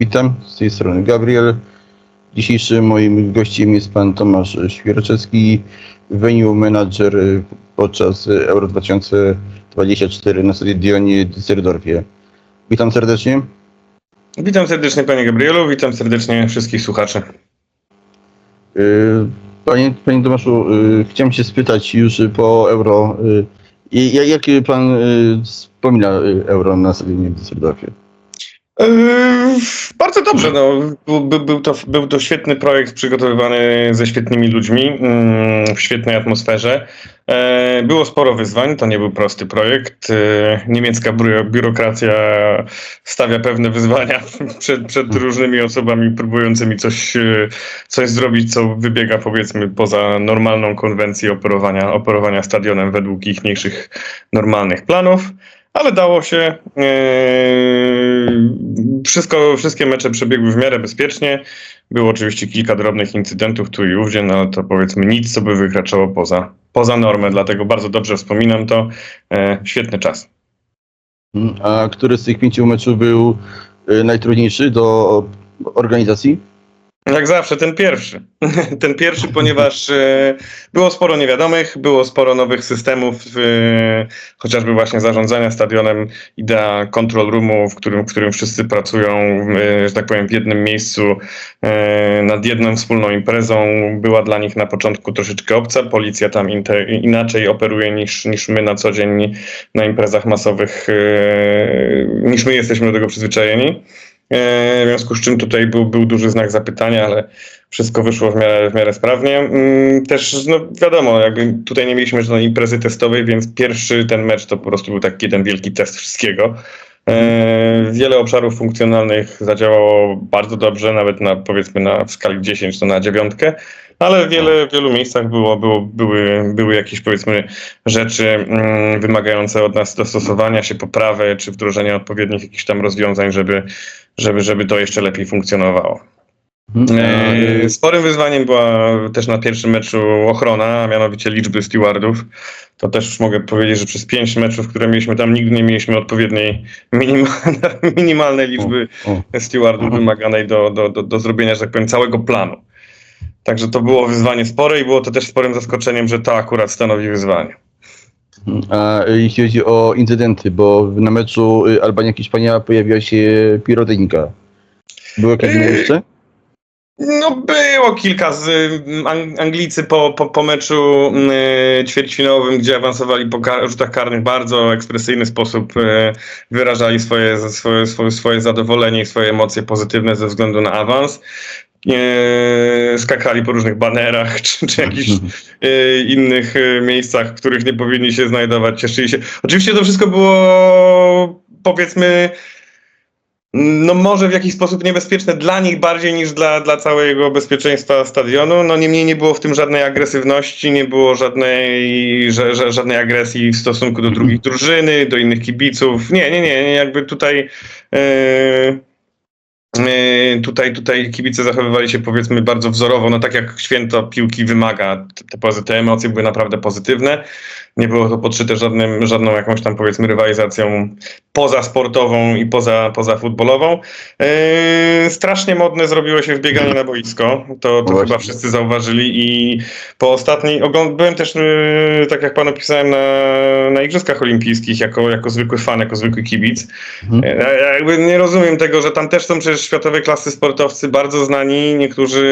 Witam, z tej strony Gabriel. Dzisiejszym moim gościem jest pan Tomasz Świerczewski, venue manager podczas Euro 2024 na stadionie Düsseldorfie. Witam serdecznie. Witam serdecznie panie Gabrielu, witam serdecznie wszystkich słuchaczy. Y, Panie, panie Tomaszu, y, chciałem się spytać już po Euro, y, jak pan wspomina Euro na stadionie Düsseldorfie? Yy, bardzo dobrze, no. był, to, był to świetny projekt przygotowywany ze świetnymi ludźmi, mm, w świetnej atmosferze. E, Było sporo wyzwań, to nie był prosty projekt. E, Niemiecka biuro- biurokracja stawia pewne wyzwania przed, przed różnymi osobami próbującymi coś, coś zrobić, co wybiega powiedzmy poza normalną konwencję operowania, operowania stadionem według ich mniejszych normalnych planów. Ale dało się. Eee, Wszystko, wszystkie mecze przebiegły w miarę bezpiecznie. Było oczywiście kilka drobnych incydentów tu i ówdzie, no ale to powiedzmy nic, co by wykraczało poza, poza normę, dlatego bardzo dobrze wspominam to. E, świetny czas. A który z tych pięciu meczów był y, najtrudniejszy do organizacji? Jak zawsze, ten pierwszy. Ten pierwszy, ponieważ e, było sporo niewiadomych, było sporo nowych systemów, e, chociażby właśnie zarządzania stadionem, idea control roomu, w którym, w którym wszyscy pracują, e, że tak powiem, w jednym miejscu nad jedną wspólną imprezą, była dla nich na początku troszeczkę obca. Policja tam inaczej operuje niż, niż my na co dzień na imprezach masowych, niż my jesteśmy do tego przyzwyczajeni. E, W związku z czym tutaj był, był duży znak zapytania, ale wszystko wyszło w miarę, w miarę sprawnie. Mm, Też, no wiadomo, jakby tutaj nie mieliśmy żadnej imprezy testowej, więc pierwszy ten mecz to po prostu był taki jeden wielki test wszystkiego. E, Wiele obszarów funkcjonalnych zadziałało bardzo dobrze, nawet na powiedzmy na skali 10 to na dziewiątkę, ale wiele, w wielu miejscach było, było, były, były jakieś powiedzmy rzeczy mm, wymagające od nas dostosowania się, poprawy czy wdrożenia odpowiednich jakichś tam rozwiązań, żeby, żeby, żeby to jeszcze lepiej funkcjonowało. Mhm. E, Sporym wyzwaniem była też na pierwszym meczu ochrona, a mianowicie liczby stewardów. To też mogę powiedzieć, że przez pięć meczów, które mieliśmy tam, nigdy nie mieliśmy odpowiedniej minimalnej, minimalnej liczby O, stewardów wymaganej do, do, do, do zrobienia, że tak powiem, całego planu. Także to było wyzwanie spore i było to też sporym zaskoczeniem, że to akurat stanowi wyzwanie. A jeśli chodzi o incydenty, bo na meczu y, Albania-Hiszpania pojawiła się pirotechnika. Było jakieś Yy, jeszcze? No było kilka z Ang- Anglicy po, po, po meczu y, ćwierćfinałowym, gdzie awansowali po kar- rzutach karnych w bardzo ekspresyjny sposób, y, wyrażali swoje, swoje, swoje, swoje zadowolenie i swoje emocje pozytywne ze względu na awans. Skakali po różnych banerach czy, czy jakichś y, innych y, miejscach, w których nie powinni się znajdować, cieszyli się. Oczywiście to wszystko było powiedzmy no może w jakiś sposób niebezpieczne dla nich bardziej niż dla, dla całego bezpieczeństwa stadionu. No niemniej nie było w tym żadnej agresywności, nie było żadnej, że, że, żadnej agresji w stosunku do drugiej drużyny, do innych kibiców. Nie, nie, nie, jakby tutaj yy, tutaj, tutaj kibice zachowywali się powiedzmy bardzo wzorowo, no tak jak święto piłki wymaga. Te, te, emocje były naprawdę pozytywne. Nie było to podszyte żadnym, żadną jakąś tam powiedzmy rywalizacją pozasportową i poza, poza futbolową. Yy, strasznie modne zrobiło się wbieganie na boisko. To, to chyba wszyscy zauważyli i po ostatniej, ogląd- byłem też, yy, tak jak panu pisałem, na, na Igrzyskach Olimpijskich jako, jako zwykły fan, jako zwykły kibic. Mhm. Ja, ja jakby nie rozumiem tego, że tam też są przecież światowej klasy sportowcy bardzo znani, niektórzy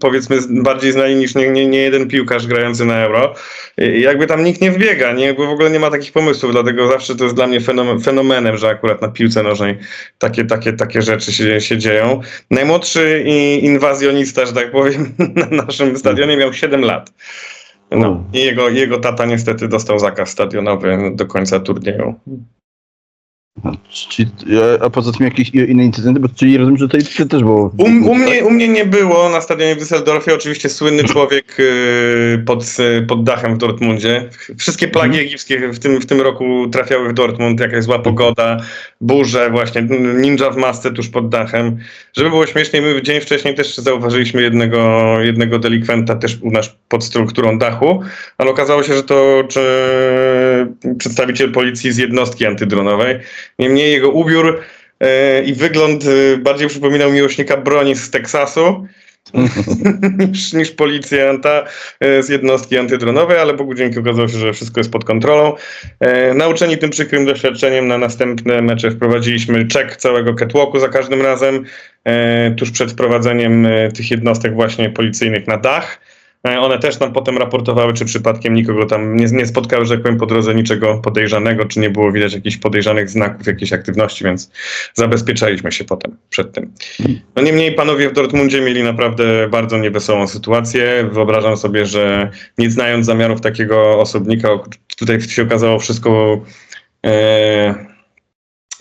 powiedzmy bardziej znani niż nie, nie, nie jeden piłkarz grający na euro. I jakby tam nikt nie wbiega, nie, jakby w ogóle nie ma takich pomysłów, dlatego zawsze to jest dla mnie fenomen, fenomenem, że akurat na piłce nożnej takie, takie, takie rzeczy się, się dzieją. Najmłodszy inwazjonista, że tak powiem, na naszym stadionie miał 7 lat. No, U. i jego, jego tata niestety dostał zakaz stadionowy do końca turnieju. Czy, a- a poza tym jakieś inne incydenty? Bo czyli rozumiem, że tutaj to też było. U, u, mnie, u mnie nie było na stadionie w Düsseldorfie. Oczywiście słynny człowiek y, pod, y, pod dachem w Dortmundzie. Wszystkie plagi Mhm. egipskie w tym, w tym roku trafiały w Dortmund. Jakaś zła pogoda, burze, właśnie ninja w masce tuż pod dachem. Żeby było śmieszniej, my dzień wcześniej też zauważyliśmy jednego, jednego delikwenta też u nas pod strukturą dachu, ale okazało się, że to czy, przedstawiciel policji z jednostki antydronowej. Niemniej jego ubiór e, i wygląd e, bardziej przypominał miłośnika broni z Teksasu niż, niż policjanta e, z jednostki antydronowej, ale Bogu dzięki okazało się, że wszystko jest pod kontrolą. Nauczeni tym przykrym doświadczeniem na następne mecze wprowadziliśmy czek całego catwalku za każdym razem, tuż przed wprowadzeniem tych jednostek właśnie policyjnych na dach. E, One też nam potem raportowały, czy przypadkiem nikogo tam nie, nie spotkały, że tak powiem, po drodze niczego podejrzanego, czy nie było widać jakichś podejrzanych znaków jakiejś aktywności, więc zabezpieczaliśmy się potem przed tym. No niemniej panowie w Dortmundzie mieli naprawdę bardzo niewesołą sytuację. Wyobrażam sobie, że nie znając zamiarów takiego osobnika, tutaj się okazało wszystko e,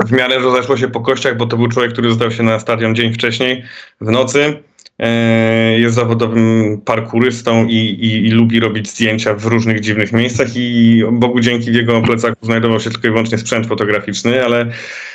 w miarę rozeszło się po kościach, bo to był człowiek, który został się na stadion dzień wcześniej, w nocy. E, Jest zawodowym parkurystą i, i, i lubi robić zdjęcia w różnych dziwnych miejscach i Bogu dzięki w jego plecaku znajdował się tylko i wyłącznie sprzęt fotograficzny, ale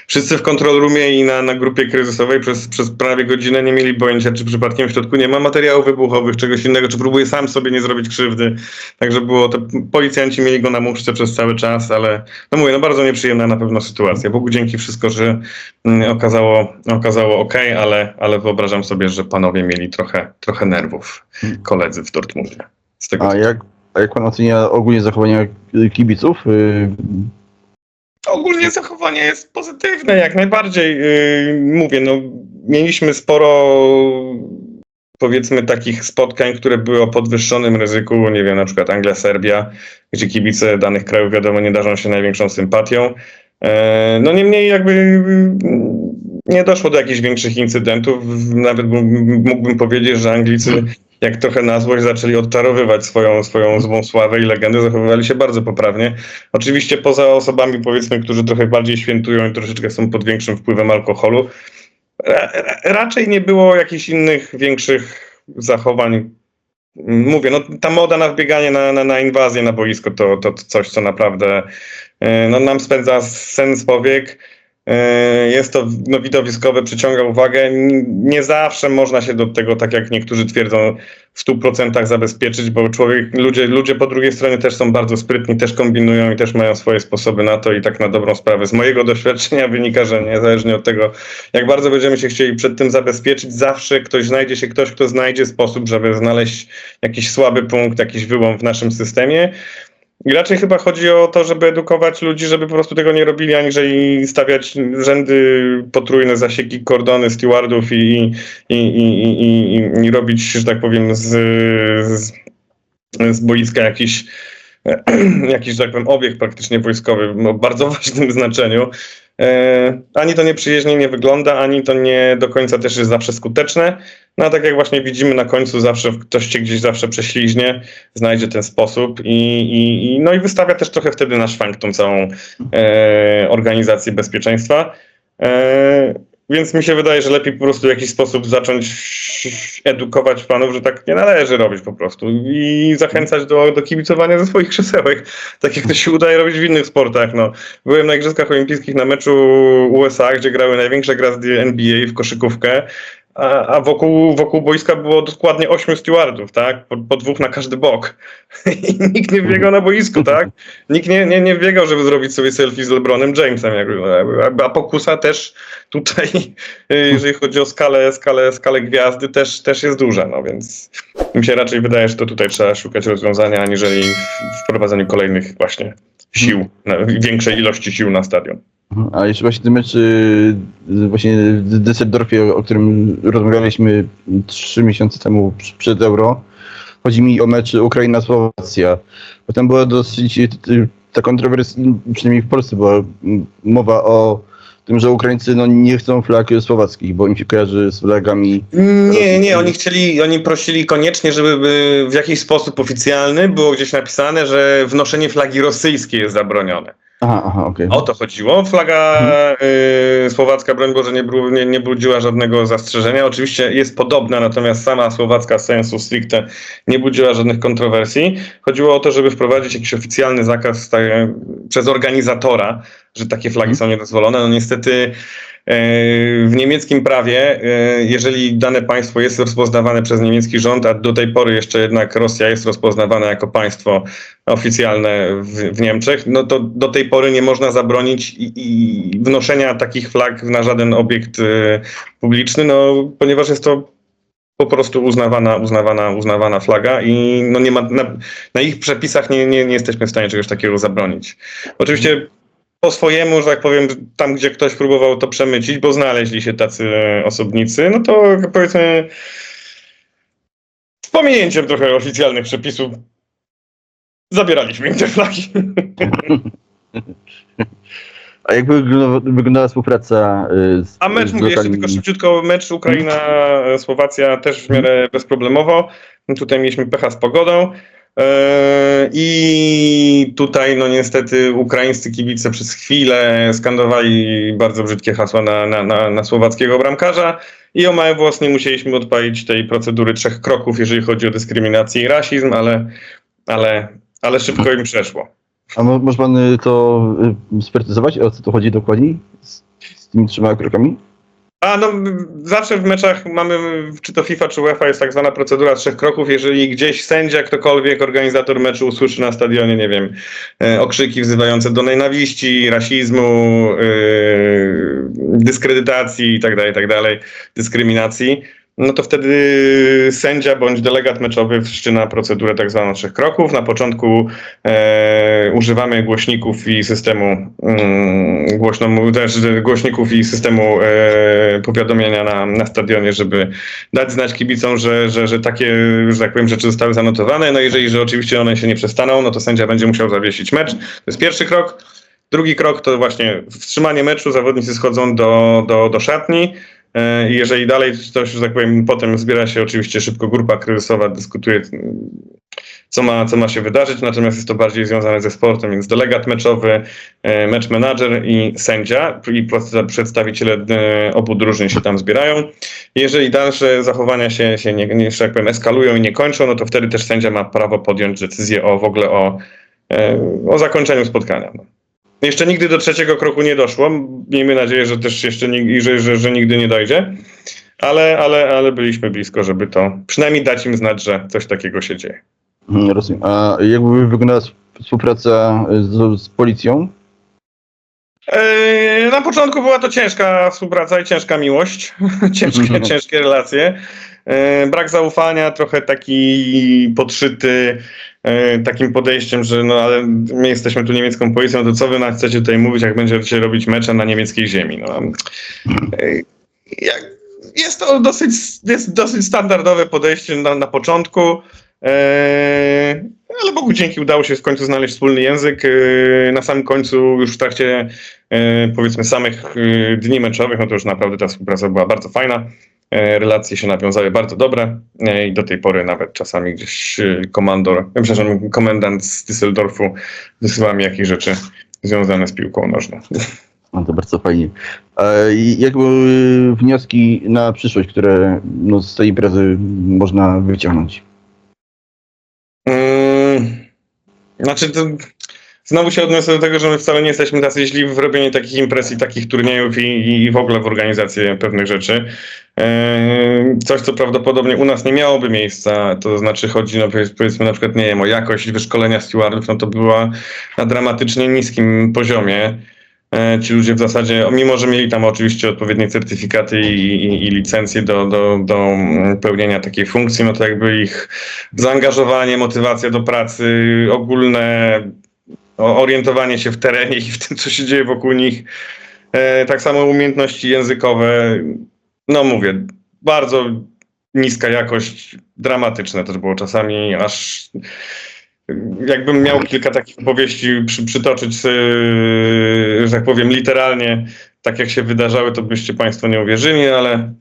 wszyscy w control roomie i na, na grupie kryzysowej przez, przez prawie godzinę nie mieli pojęcia, czy przypadkiem w środku nie ma materiałów wybuchowych, czegoś innego, czy próbuje sam sobie nie zrobić krzywdy. Także było to, policjanci mieli go na muszce przez cały czas, ale no mówię, no bardzo nieprzyjemna na pewno sytuacja. Bogu dzięki wszystko, że mm, okazało, okazało ok, ale, ale wyobrażam sobie, że panowie mieli trochę, trochę nerwów, koledzy w Dortmundzie. Z tego, A jak, a jak pan ocenia ogólnie zachowania kibiców? Y, Ogólnie zachowanie jest pozytywne, jak najbardziej. Yy, mówię, no, mieliśmy sporo powiedzmy takich spotkań, które były o podwyższonym ryzyku, nie wiem, na przykład Anglia-Serbia, gdzie kibice danych krajów wiadomo nie darzą się największą sympatią. E, No niemniej jakby nie doszło do jakichś większych incydentów. Nawet mógłbym powiedzieć, że Anglicy jak trochę na złość zaczęli odczarowywać swoją, swoją złą sławę i legendę, zachowywali się bardzo poprawnie. Oczywiście poza osobami powiedzmy, którzy trochę bardziej świętują i troszeczkę są pod większym wpływem alkoholu, ra, ra, raczej nie było jakichś innych większych zachowań. Mówię, no ta moda na wbieganie na, na, na inwazję na boisko to, to coś, co naprawdę e, no, nam spędza sen z powiek. E, Jest to no, widowiskowe, przyciąga uwagę. Nie zawsze można się do tego, tak jak niektórzy twierdzą, w 100% zabezpieczyć, bo człowiek, ludzie, ludzie po drugiej stronie też są bardzo sprytni, też kombinują i też mają swoje sposoby na to i tak na dobrą sprawę. Z mojego doświadczenia wynika, że niezależnie od tego, jak bardzo będziemy się chcieli przed tym zabezpieczyć, zawsze ktoś znajdzie się ktoś, kto znajdzie sposób, żeby znaleźć jakiś słaby punkt, jakiś wyłom w naszym systemie. I raczej chyba chodzi o to, żeby edukować ludzi, żeby po prostu tego nie robili, aniżeli stawiać rzędy potrójne, zasieki, kordony stewardów i, i, i, i, robić, że tak powiem, z, z, z boiska jakiś, jakiś, że tak powiem, obiekt praktycznie wojskowy o bardzo ważnym znaczeniu. E, ani to nieprzyjaźnie nie wygląda, ani to nie do końca też jest zawsze skuteczne. No a tak jak właśnie widzimy na końcu zawsze ktoś cię gdzieś zawsze prześliźnie, znajdzie ten sposób i, i, i no i wystawia też trochę wtedy na szwank tą całą e, organizację bezpieczeństwa. E, więc mi się wydaje, że lepiej po prostu w jakiś sposób zacząć edukować fanów, że tak nie należy robić po prostu i zachęcać do, do kibicowania ze swoich krzesełek, tak jak to się udaje robić w innych sportach. No. Byłem na Igrzyskach Olimpijskich na meczu USA, gdzie grały największe gwiazdy NBA w koszykówkę, a, a wokół, wokół boiska było dokładnie ośmiu stewardów, tak? Po, po dwóch na każdy bok. I nikt nie biegał na boisku, tak? Nikt nie, nie, nie biegał, żeby zrobić sobie selfie z LeBronem Jamesem. Jakby, a pokusa też tutaj, jeżeli chodzi o skalę, skalę, skalę gwiazdy, też, też jest duża, no więc mi się raczej wydaje, że to tutaj trzeba szukać rozwiązania, aniżeli w wprowadzeniu kolejnych właśnie sił, większej ilości sił na stadion. A jeszcze właśnie ten mecz y, właśnie w Düsseldorfie, o którym rozmawialiśmy trzy miesiące temu przed Euro, chodzi mi o mecz Ukraina-Słowacja. Bo tam była dosyć y, y, ta kontrowersja, przynajmniej w Polsce była mowa o tym, że Ukraińcy no, nie chcą flag słowackich, bo im się kojarzy z flagami Nie, nie, oni chcieli, oni prosili koniecznie, żeby by w jakiś sposób oficjalny było gdzieś napisane, że wnoszenie flagi rosyjskiej jest zabronione. Aha, aha, okej. O to chodziło. Flaga y, słowacka, broń Boże, nie, bru- nie, nie budziła żadnego zastrzeżenia. Oczywiście jest podobna, natomiast sama słowacka sensu stricte nie budziła żadnych kontrowersji. Chodziło o to, żeby wprowadzić jakiś oficjalny zakaz tak, przez organizatora, że takie flagi są niedozwolone. No niestety w niemieckim prawie, e, jeżeli dane państwo jest rozpoznawane przez niemiecki rząd, a do tej pory jeszcze jednak Rosja jest rozpoznawana jako państwo oficjalne w, w Niemczech, no to do tej pory nie można zabronić i, i wnoszenia takich flag na żaden obiekt e, publiczny, no, ponieważ jest to po prostu uznawana, uznawana, uznawana flaga i no nie ma, na, na ich przepisach nie, nie, nie jesteśmy w stanie czegoś takiego zabronić. Oczywiście po swojemu, że tak powiem, tam gdzie ktoś próbował to przemycić, bo znaleźli się tacy osobnicy, no to powiedzmy z pominięciem trochę oficjalnych przepisów zabieraliśmy im te flagi. A jak wygląda- wyglądała współpraca y, z A mecz, z mówię jeszcze tylko szybciutko, mecz Ukraina-Słowacja też w miarę bezproblemowo. Tutaj mieliśmy pecha z pogodą. Yy, I tutaj, no niestety, ukraińscy kibice przez chwilę skandowali bardzo brzydkie hasła na, na, na, na słowackiego bramkarza i o mały włos nie musieliśmy odpalić tej procedury trzech kroków, jeżeli chodzi o dyskryminację i rasizm, ale, ale, ale szybko im przeszło. A mo- może pan y, to y, sprecyzować, o co tu chodzi dokładniej z, z tymi trzema krokami? A no, zawsze w meczach mamy, czy to FIFA, czy UEFA, jest tak zwana procedura trzech kroków. Jeżeli gdzieś sędzia, ktokolwiek, organizator meczu usłyszy na stadionie, nie wiem, e, okrzyki wzywające do nienawiści, rasizmu, e, dyskredytacji itd., itd., dyskryminacji, no to wtedy sędzia bądź delegat meczowy wszczyna procedurę tak zwaną trzech kroków. Na początku e, używamy głośników i systemu mm, głośno, głośników i systemu e, powiadomienia na, na stadionie, żeby dać znać kibicom, że, że, że takie, że tak powiem, rzeczy zostały zanotowane. No jeżeli, że oczywiście one się nie przestaną, no to sędzia będzie musiał zawiesić mecz. To jest pierwszy krok. Drugi krok to właśnie wstrzymanie meczu, zawodnicy schodzą do, do, do szatni. E, I jeżeli dalej coś, że tak powiem, potem zbiera się oczywiście szybko grupa kryzysowa, dyskutuje, mm, co ma, co ma się wydarzyć, natomiast jest to bardziej związane ze sportem, więc delegat meczowy, e, mecz menadżer i sędzia i przedstawiciele e, obu drużyn się tam zbierają. Jeżeli dalsze zachowania się, się nie, nie, że tak powiem, eskalują i nie kończą, no to wtedy też sędzia ma prawo podjąć decyzję o w ogóle o, o zakończeniu spotkania. Jeszcze nigdy do trzeciego kroku nie doszło. Miejmy nadzieję, że też jeszcze że, że, że nigdy nie dojdzie. Ale, ale, ale byliśmy blisko, żeby to przynajmniej dać im znać, że coś takiego się dzieje. Mhm, Rozumiem. A jakby wyglądała współpraca y, z, z policją? Eee, Na początku była to ciężka współpraca i ciężka miłość, ciężkie, ciężkie relacje. Eee, Brak zaufania, trochę taki podszyty e, takim podejściem, że no ale my jesteśmy tu niemiecką policją, to co wy nam chcecie tutaj mówić, jak będziecie robić mecze na niemieckiej ziemi? No, jak, jest to dosyć, jest dosyć standardowe podejście na, na początku. Eee, ale Bogu dzięki udało się w końcu znaleźć wspólny język. Na samym końcu, już w trakcie e, powiedzmy samych e, dni meczowych, no to już naprawdę ta współpraca była bardzo fajna. E, Relacje się nawiązały bardzo dobre e, i do tej pory nawet czasami gdzieś e, komandor, przepraszam, komendant z Düsseldorfu wysyła mi jakieś rzeczy związane z piłką nożną. No to bardzo fajnie. A jak były wnioski na przyszłość, które no, z tej imprezy można wyciągnąć? Mm, Znaczy, to znowu się odniosę do tego, że my wcale nie jesteśmy tacy źli w robieniu takich imprez i takich turniejów i, i w ogóle w organizację pewnych rzeczy. Eee, Coś, co prawdopodobnie u nas nie miałoby miejsca, to znaczy chodzi, no powiedz- powiedzmy na przykład, nie wiem, o jakość wyszkolenia stewardów, no to była na dramatycznie niskim poziomie. E, Ci ludzie w zasadzie, mimo że mieli tam oczywiście odpowiednie certyfikaty i, i, i licencje do, do, do mm, pełnienia takiej funkcji, no to jakby ich zaangażowanie, motywacja do pracy, ogólne orientowanie się w terenie i w tym, co się dzieje wokół nich. E, tak samo umiejętności językowe. No mówię, bardzo niska jakość, dramatyczne też było czasami, aż jakbym miał kilka takich opowieści przy, przytoczyć, yy, że tak powiem, literalnie, tak jak się wydarzały, to byście Państwo nie uwierzyli, ale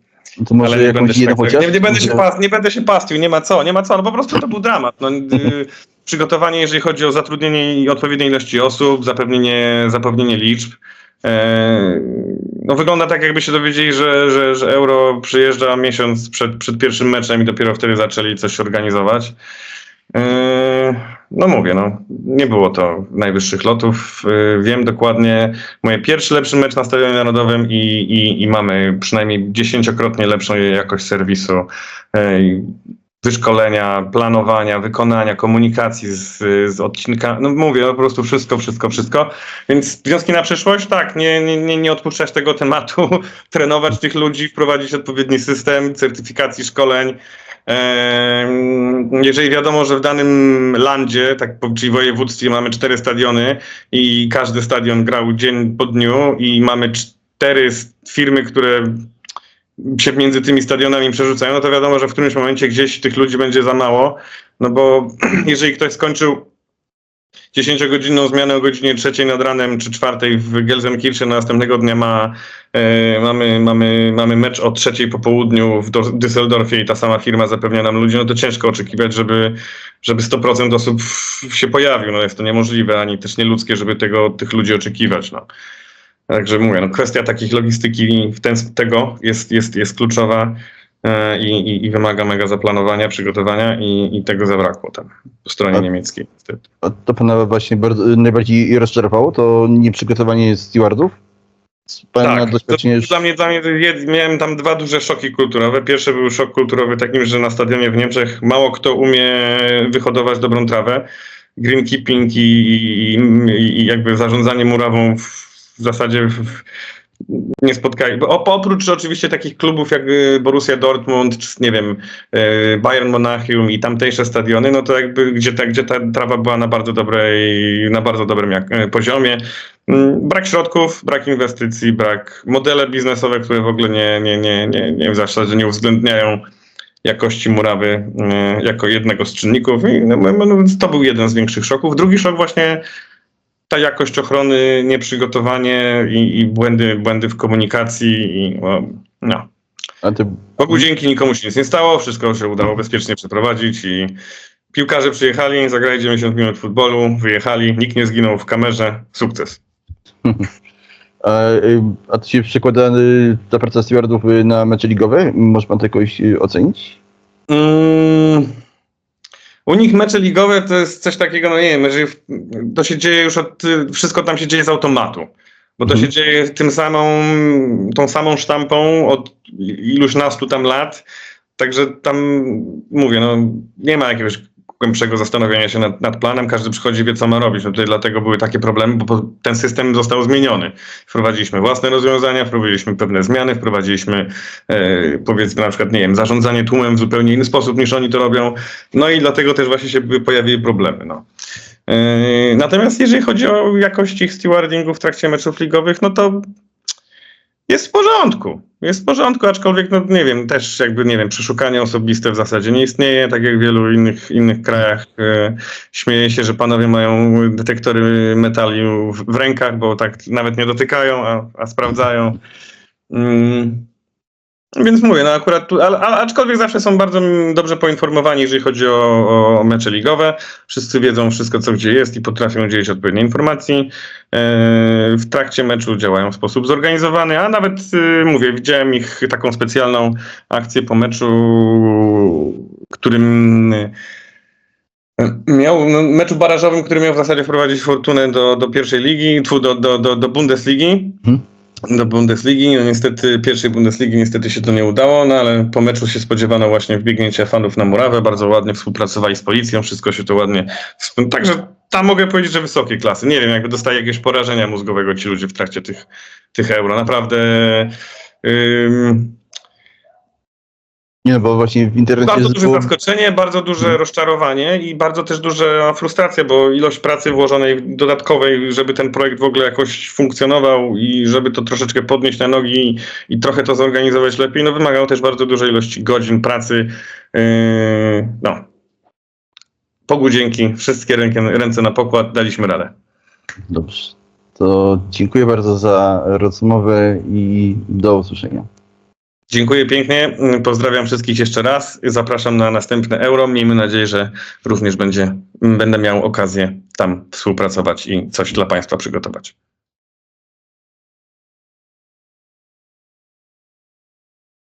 to może ale nie będę, się, tak, nie, nie, będę się pas, nie będę się pastwił, nie ma co, nie ma co, no po prostu to był dramat. No, y, przygotowanie, jeżeli chodzi o zatrudnienie i odpowiedniej ilości osób, zapewnienie, zapewnienie liczb. E, no wygląda tak, jakby się dowiedzieli, że, że, że euro przyjeżdża miesiąc przed, przed pierwszym meczem i dopiero wtedy zaczęli coś organizować. Yy, No mówię, no, nie było to najwyższych lotów. Yy, Wiem dokładnie, moje pierwszy lepszy mecz na Stadionie Narodowym i, i, i mamy przynajmniej dziesięciokrotnie lepszą jakość serwisu, wyszkolenia, planowania, wykonania, komunikacji z, z odcinkami. No mówię, po prostu wszystko, wszystko, wszystko. Więc wnioski na przyszłość? Tak, nie, nie, nie, nie odpuszczać tego tematu, trenować tych ludzi, wprowadzić odpowiedni system certyfikacji szkoleń. Jeżeli wiadomo, że w danym landzie, tak, czyli województwie mamy cztery stadiony i każdy stadion grał dzień po dniu i mamy cztery firmy, które się między tymi stadionami przerzucają, no to wiadomo, że w którymś momencie gdzieś tych ludzi będzie za mało, no bo jeżeli ktoś skończył 10-godzinną zmianę o godzinie trzeciej nad ranem czy czwartej w Gelsenkirchen, następnego dnia ma, e, mamy, mamy, mamy mecz o trzeciej po południu w Do- Düsseldorfie i ta sama firma zapewnia nam ludzi, no to ciężko oczekiwać, żeby, żeby 100% osób się pojawił. No jest to niemożliwe, ani też nieludzkie, żeby tego, tych ludzi oczekiwać. No. Także mówię, no kwestia takich logistyki w ten, tego jest, jest, jest kluczowa e, i, i, i wymaga mega zaplanowania, przygotowania i, i tego zabrakło tam po stronie A- niemieckiej. A to pana właśnie bardzo, najbardziej rozczarowało? To nieprzygotowanie stewardów? Pana Tak, doświadczenie już... dla mnie, dla mnie miałem tam dwa duże szoki kulturowe. Pierwszy był szok kulturowy takim, że na stadionie w Niemczech mało kto umie wyhodować dobrą trawę. Greenkeeping i, i, i jakby zarządzanie murawą w, w zasadzie w, nie spotkali. Op- oprócz oczywiście takich klubów jak y, Borussia Dortmund, czy nie wiem, y, Bayern Monachium i tamtejsze stadiony, no to jakby gdzie ta, gdzie ta trawa była na bardzo dobrej, na bardzo dobrym jak, y, poziomie. Mm, Brak środków, brak inwestycji, brak modele biznesowe, które w ogóle nie, nie, nie, nie, nie w zasadzie nie uwzględniają jakości murawy jako jednego z czynników. I no, to był jeden z większych szoków. Drugi szok właśnie ta jakość ochrony, nieprzygotowanie i, i błędy, błędy w komunikacji. I, no. A ty, Bogu dzięki nikomu się nic nie stało, wszystko się udało bezpiecznie przeprowadzić i piłkarze przyjechali, zagrali 90 minut futbolu, wyjechali, nikt nie zginął w kamerze, sukces. a, y, a to się przekłada y, ta praca stewardów y, na mecze ligowe? Może pan to jakoś ocenić? Mm, u nich mecze ligowe to jest coś takiego, no nie wiem, że to się dzieje już od, wszystko tam się dzieje z automatu. Bo to Mhm. się dzieje tym samą, tą samą sztampą od iluś nastu tam lat. Także tam mówię, no nie ma jakiegoś głębszego zastanowienia się nad, nad planem, każdy przychodzi wie, co ma robić. No tutaj dlatego były takie problemy, bo ten system został zmieniony. Wprowadziliśmy własne rozwiązania, wprowadziliśmy pewne zmiany, wprowadziliśmy e, powiedzmy na przykład, nie wiem, zarządzanie tłumem w zupełnie inny sposób niż oni to robią. No i dlatego też właśnie się pojawiły problemy. No. E, Natomiast jeżeli chodzi o jakość ich stewardingu w trakcie meczów ligowych, no to jest w porządku. Jest w porządku, aczkolwiek, no nie wiem, też jakby, nie wiem, przeszukanie osobiste w zasadzie nie istnieje, tak jak w wielu innych, innych krajach. E, śmieję się, że panowie mają detektory metali w, w rękach, bo tak nawet nie dotykają, a, a sprawdzają. Mm. Więc mówię, no akurat tu, ale aczkolwiek zawsze są bardzo dobrze poinformowani, jeżeli chodzi o, o mecze ligowe. Wszyscy wiedzą wszystko, co gdzie jest i potrafią udzielić odpowiedniej informacji. E, W trakcie meczu działają w sposób zorganizowany, a nawet y, mówię, widziałem ich taką specjalną akcję po meczu, którym y, miał no, meczu barażowym, który miał w zasadzie wprowadzić Fortunę do, do pierwszej ligi, do, do, do, do Bundesligi. Mhm. Do Bundesligi. No, niestety, pierwszej Bundesligi niestety się to nie udało, no ale po meczu się spodziewano właśnie wbiegnięcia fanów na murawę. Bardzo ładnie współpracowali z policją, wszystko się to ładnie. Także tam mogę powiedzieć, że wysokiej klasy. Nie wiem, jakby dostaje jakieś porażenia mózgowego ci ludzie w trakcie tych, tych euro. Naprawdę. Nie, bo właśnie w internecie bardzo duże było- zaskoczenie, bardzo duże rozczarowanie i bardzo też duża frustracja, bo ilość pracy włożonej dodatkowej, żeby ten projekt w ogóle jakoś funkcjonował i żeby to troszeczkę podnieść na nogi i trochę to zorganizować lepiej, no wymagało też bardzo dużej ilości godzin pracy. Yy, no. Bogu dzięki, wszystkie rękę, ręce na pokład, daliśmy radę. Dobrze. To dziękuję bardzo za rozmowę i do usłyszenia. Dziękuję pięknie, pozdrawiam wszystkich jeszcze raz, zapraszam na następne euro, miejmy nadzieję, że również będzie, będę miał okazję tam współpracować i coś dla Państwa przygotować.